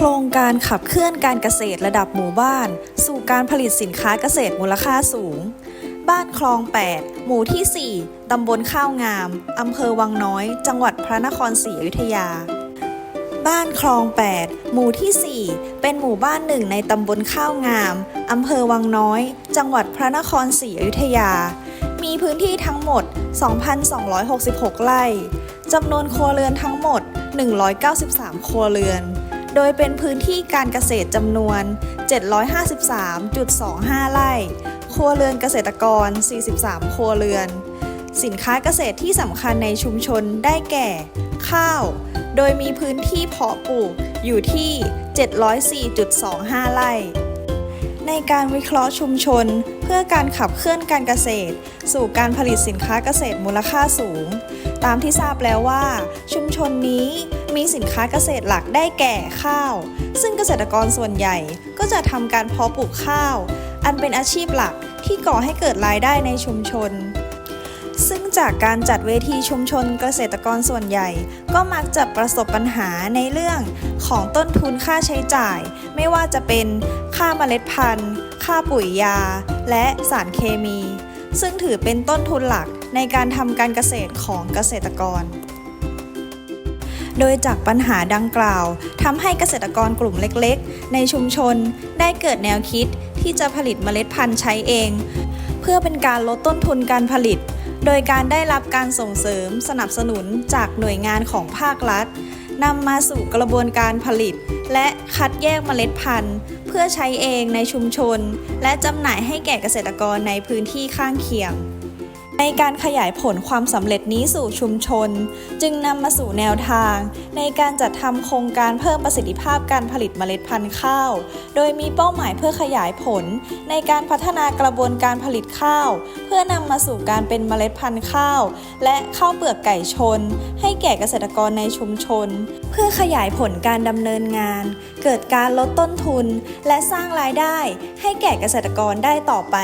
โครงการขับเคลื่อนการเกษตรระดับหมู่บ้าน สู่การผลิตสินค้าเกษตรมูลค่าสูง บ้านคลอง 8 หมู่ที่ 4 ตำบลข้าวงาม อำเภอวังน้อย จังหวัดพระนครศรีอยุธยา บ้านคลอง 8 หมู่ที่ 4 เป็นหมู่บ้านหนึ่งในตำบลข้าวงาม อำเภอวังน้อย จังหวัดพระนครศรีอยุธยา มีพื้นที่ทั้งหมด 2,266 ไร่จำนวนครัวเรือนทั้งหมด 193 ครัวเรือน โดยเป็นพื้นที่การเกษตรจำนวน 753.25 ไร่ ครัวเรือนเกษตรกร 43 ครัวเรือน สินค้าเกษตรที่สำคัญในชุมชนได้แก่ ข้าว โดยมีพื้นที่เพาะปลูกอยู่ที่ 704.25 ไร่ ในการวิเคราะห์ชุมชน เพื่อการขับเคลื่อนการเกษตร สู่การผลิตสินค้าเกษตรมูลค่าสูง ตามที่ทราบแล้วว่า ชุมชนนี้มีสินค้าเกษตรหลักได้แก่ข้าว ซึ่งเกษตรกรส่วนใหญ่ก็จะทำการเพาะปลูกข้าว อันเป็นอาชีพหลักที่ก่อให้เกิดรายได้ในชุมชนซึ่งจากการจัดเวทีชุมชนเกษตรกรส่วนใหญ่ ก็มักจะประสบปัญหาในเรื่องของต้นทุนค่าใช้จ่าย ไม่ว่าจะเป็น ค่าเมล็ดพันธุ์ ค่าปุ๋ยยา และสารเคมี ซึ่งถือเป็นต้นทุนหลักในการทำการเกษตรของเกษตรกร โดยจากปัญหาดังกล่าวทำให้เกษตรกรกลุ่มเล็กๆ ในชุมชนได้เกิดแนวคิดที่จะผลิตเมล็ดพันธุ์ใช้เอง เพื่อเป็นการลดต้นทุนการผลิต โดยการได้รับการส่งเสริมสนับสนุนจากหน่วยงานของภาครัฐ นำมาสู่กระบวนการผลิต และคัดแยกเมล็ดพันธุ์ เพื่อใช้เองในชุมชน และจำหน่ายให้แก่เกษตรกรในพื้นที่ข้างเคียง ในการขยายผลความสำเร็จนี้สู่ชุมชน จึงนำมาสู่แนวทาง ในการจัดทำโครงการเพิ่มประสิทธิภาพการผลิตเมล็ดพันธุ์ข้าว โดยมีเป้าหมายเพื่อขยายผล ในการพัฒนากระบวนการผลิตข้าว เพื่อนำมาสู่การเป็นเมล็ดพันธุ์ข้าว และข้าวเปลือกไก่ชน ให้แก่เกษตรกรในชุมชน เพื่อขยายผลการดำเนินงาน เกิดการลดต้นทุน และสร้างรายได้ ให้แก่เกษตรกรได้ต่อไป